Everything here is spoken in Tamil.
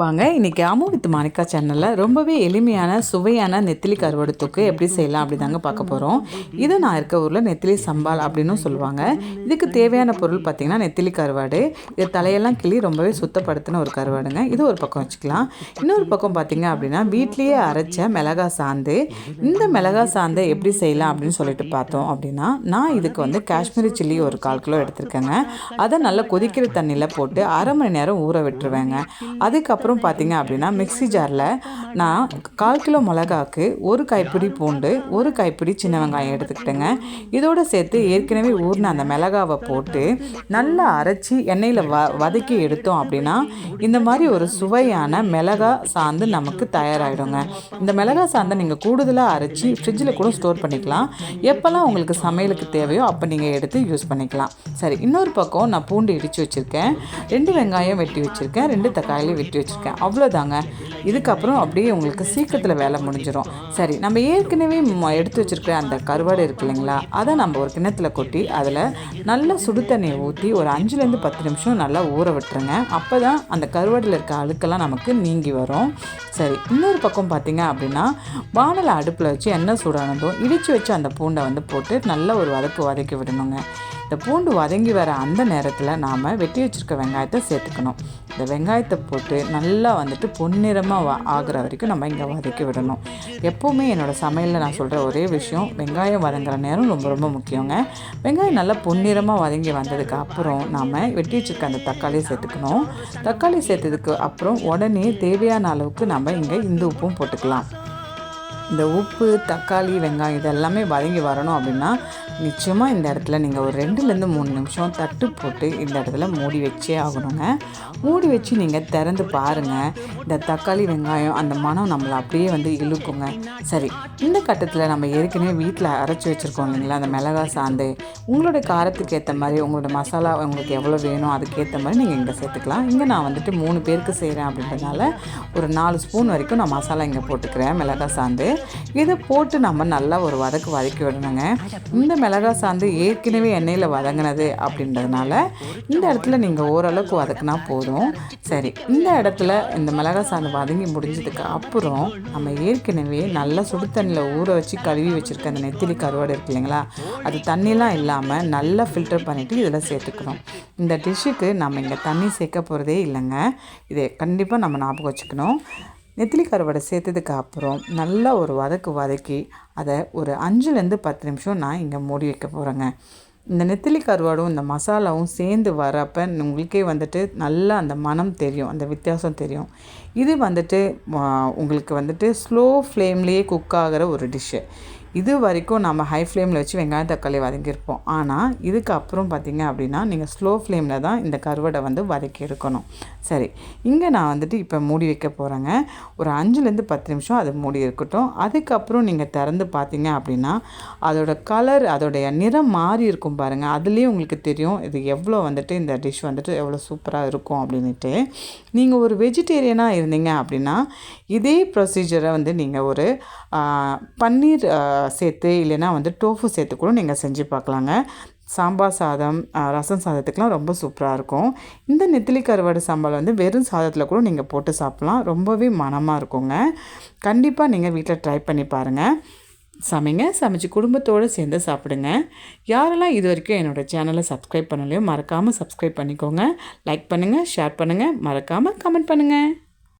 வாங்க இன்றைக்கி அம்மு வித் மாணிக்கா சேனலில் ரொம்பவே எளிமையான சுவையான நெத்திலி கருவாடு தொக்கு எப்படி செய்யலாம் அப்படி தாங்க பார்க்க போகிறோம் இது நான் இருக்க ஊரில் நெத்திலி சம்பால் அப்படின்னும் சொல்லுவாங்க. இதுக்கு தேவையான பொருள் பார்த்திங்கன்னா நெத்திலி கருவாடு. இது தலையெல்லாம் கிளி ரொம்பவே சுத்தப்படுத்தின ஒரு கருவாடுங்க. இது ஒரு பக்கம் வச்சுக்கலாம். இன்னொரு பக்கம் பார்த்திங்க அப்படின்னா வீட்லேயே அரைச்ச மிளகா சாந்து. இந்த மிளகா சாந்தை எப்படி செய்யலாம் அப்படின்னு சொல்லிட்டு பார்த்தோம் அப்படின்னா நான் இதுக்கு வந்து காஷ்மீரி சில்லி ஒரு கால் கிலோ எடுத்திருக்கேங்க. அதை நல்லா கொதிக்கிற தண்ணியில் போட்டு அரை மணி நேரம் ஊற விட்டுருவேங்க. அதுக்கப்புறம் பார்த்தீங்க அப்படின்னா மிக்ஸி ஜாரில் நான் கால் கிலோ மிளகாக்கு ஒரு கைப்பிடி பூண்டு ஒரு கைப்பிடி சின்ன வெங்காயம் எடுத்துக்கிட்டேங்க. இதோடு சேர்த்து ஏற்கனவே ஊர்ன அந்த மிளகாவை போட்டு நல்லா அரைச்சி எண்ணெயில் வ வதக்கி எடுத்தோம் அப்படின்னா இந்த மாதிரி ஒரு சுவையான மிளகா சாந்து நமக்கு தயாராகிடுங்க இந்த மிளகா சாந்தை நீங்கள் கூடுதலாக அரைச்சி ஃப்ரிட்ஜில் கூட ஸ்டோர் பண்ணிக்கலாம். எப்போல்லாம் உங்களுக்கு சமையலுக்கு தேவையோ அப்போ நீங்கள் எடுத்து யூஸ் பண்ணிக்கலாம். சரி இன்னொரு பக்கம் நான் பூண்டு இடித்து வச்சுருக்கேன். ரெண்டு வெங்காயம் வெட்டி வச்சுருக்கேன். ரெண்டு தக்காளி வெட்டி வச்சுருக்கேன். அவ்வளோதாங்க இதுக்கப்புறம் அப்படியே உங்களுக்கு சீக்கிரத்தில் வேலை முடிஞ்சிடும் சரி நம்ம ஏற்கனவே எடுத்து வச்சுருக்கிற அந்த கருவாடு இருக்கு இல்லைங்களா? அதை நம்ம ஒரு கிண்ணத்தில் கொட்டி அதில் நல்லா சுடு தண்ணியை ஊற்றி ஒரு அஞ்சுலேருந்து பத்து நிமிஷம் நல்லா ஊற விட்டுருங்க. அப்போ தான் அந்த கருவாடில் இருக்க அழுக்கெல்லாம் நமக்கு நீங்கி வரும். சரி இன்னொரு பக்கம் பார்த்தீங்க அப்படின்னா வானலை அடுப்பில் வச்சு எண்ணெய் சூடானதும் இடித்து வச்சு அந்த பூண்டை வந்து போட்டு நல்லா ஒரு வதக்கு வதக்கி விடணுங்க. இந்த பூண்டு வதங்கி வர அந்த நேரத்தில் நாம் வெட்டி வச்சுருக்க வெங்காயத்தை சேர்த்துக்கணும். இந்த வெங்காயத்தை போட்டு நல்லா வந்துட்டு பொன்னிறமாக ஆகிற வரைக்கும் நம்ம இங்கே வதக்கி விடணும். எப்போவுமே என்னோடய சமையலில் நான் சொல்கிற ஒரே விஷயம் வெங்காயம் வதங்குற நேரம் ரொம்ப ரொம்ப முக்கியங்க. வெங்காயம் நல்லா பொன்னிறமாக வதங்கி வந்ததுக்கு அப்புறம் நாம் வெட்டி வச்சுருக்க அந்த தக்காளியை சேர்த்துக்கணும். தக்காளி சேர்த்ததுக்கு அப்புறம் உடனே தேவையான அளவுக்கு நம்ம இங்கே இந்த உப்பும் போட்டுக்கலாம். இந்த உப்பு தக்காளி வெங்காயம் இதெல்லாமே வதங்கி வரணும் அப்படின்னா நிச்சயமாக இந்த இடத்துல நீங்கள் ஒரு ரெண்டுலேருந்து மூணு நிமிஷம் தட்டு போட்டு இந்த இடத்துல மூடி வச்சே ஆகணுங்க. மூடி வச்சு நீங்கள் திறந்து பாருங்கள் இந்த தக்காளி வெங்காயம் அந்த மனம் நம்மளை அப்படியே வந்து இழுக்குங்க. சரி இந்த கட்டத்தில் நம்ம ஏற்கனவே வீட்டில் அரைச்சி வச்சுருக்கோம் இல்லைங்களா? அந்த மிளகா சாந்து. உங்களோட காரத்துக்கு ஏற்ற மாதிரி உங்களோட மசாலா உங்களுக்கு எவ்வளோ வேணும் அதுக்கேற்ற மாதிரி நீங்கள் இங்கே சேர்த்துக்கலாம். இங்கே நான் வந்துட்டு மூணு பேருக்கு செய்கிறேன் அப்படின்றதுனால ஒரு நாலு ஸ்பூன் வரைக்கும் நான் மசாலா இங்கே போட்டுக்கிறேன் மிளகா சாந்து. இதை போட்டு நம்ம நல்லா ஒரு வதக்கு வதக்கி விடணுங்க. இந்த மிளகா சாந்து ஏற்கனவே எண்ணெயில் வதங்கினது அப்படின்றதுனால இந்த இடத்துல நீங்கள் ஓரளவுக்கு வதக்குனா போதும். சரி இந்த இடத்துல இந்த மிளகா சாந்து வதங்கி முடிஞ்சதுக்கு அப்புறம் நம்ம ஏற்கனவே நல்லா சுடு தண்ணியில் ஊற வச்சு கழுவி வச்சுருக்க அந்த நெத்திலி கருவாடு இருக்கு இல்லைங்களா? அது தண்ணிலாம் இல்லாமல் நல்லா ஃபில்டர் பண்ணிவிட்டு இதில் சேர்த்துக்கணும். இந்த டிஷ்ஷுக்கு நம்ம இங்கே தண்ணி சேர்க்க போகிறதே இல்லைங்க. இதை கண்டிப்பாக நம்ம ஞாபகம் வச்சுக்கணும். நெத்திலி கருவாடை சேர்த்ததுக்கு அப்புறம் நல்லா ஒரு வதக்கு வதக்கி அதை ஒரு அஞ்சுலேருந்து பத்து நிமிஷம் நான் இங்கே மூடி வைக்க போகிறேங்க இந்த நெத்திலி கருவாடும் இந்த மசாலாவும் சேர்ந்து வரப்போ உங்களுக்கே வந்துட்டு நல்லா அந்த மனம் தெரியும் அந்த வித்தியாசம் தெரியும். இது வந்துட்டு உங்களுக்கு வந்துட்டு ஸ்லோ ஃப்ளேம்லேயே குக் ஆகிற ஒரு டிஷ்ஷு. இது வரைக்கும் நம்ம ஹை ஃப்ளேமில் வச்சு வெங்காயம் தக்காளி வதக்கியிருப்போம் ஆனால் இதுக்கப்புறம் பார்த்தீங்க அப்படின்னா நீங்கள் ஸ்லோ ஃப்ளேமில் தான் இந்த கருவடை வந்து வதக்கி எடுக்கணும். சரி இங்கே நான் வந்துட்டு இப்போ மூடி வைக்க போகிறேங்க ஒரு அஞ்சுலேருந்து பத்து நிமிஷம் அது மூடி இருக்கட்டும். அதுக்கப்புறம் நீங்கள் திறந்து பார்த்தீங்க அப்படின்னா அதோடய கலர் அதோடைய நிறம் மாறி இருக்கும் பாருங்கள் அதுலேயே உங்களுக்கு தெரியும் இது எவ்வளோ வந்துட்டு இந்த டிஷ் வந்துட்டு எவ்வளோ சூப்பராக இருக்கும் அப்படின்ட்டு நீங்கள் ஒரு வெஜிடேரியனாக இருந்தீங்க அப்படின்னா இதே ப்ரொசீஜரை வந்து நீங்கள் ஒரு பன்னீர் சேர்த்து இல்லைன்னா வந்து டோஃபு சேர்த்து கூட நீங்கள் செஞ்சு பார்க்கலாங்க. சாம்பார் சாதம் ரசம் சாதத்துக்கெலாம் ரொம்ப சூப்பராக இருக்கும். இந்த நெத்திலி கருவாடு சாம்பார் வந்து வெறும் சாதத்தில் கூட நீங்கள் போட்டு சாப்பிட்லாம். ரொம்பவே மனமாக இருக்குங்க. கண்டிப்பாக நீங்கள் வீட்டில் ட்ரை பண்ணி பாருங்கள் சமைங்க சமைச்சு குடும்பத்தோடு சேர்ந்து சாப்பிடுங்க. யாரெல்லாம் இது வரைக்கும் என்னோடய சேனலை சப்ஸ்கிரைப் பண்ணலையோ மறக்காமல் சப்ஸ்கிரைப் பண்ணிக்கோங்க. லைக் பண்ணுங்கள் ஷேர் பண்ணுங்கள் மறக்காமல் கமெண்ட் பண்ணுங்கள்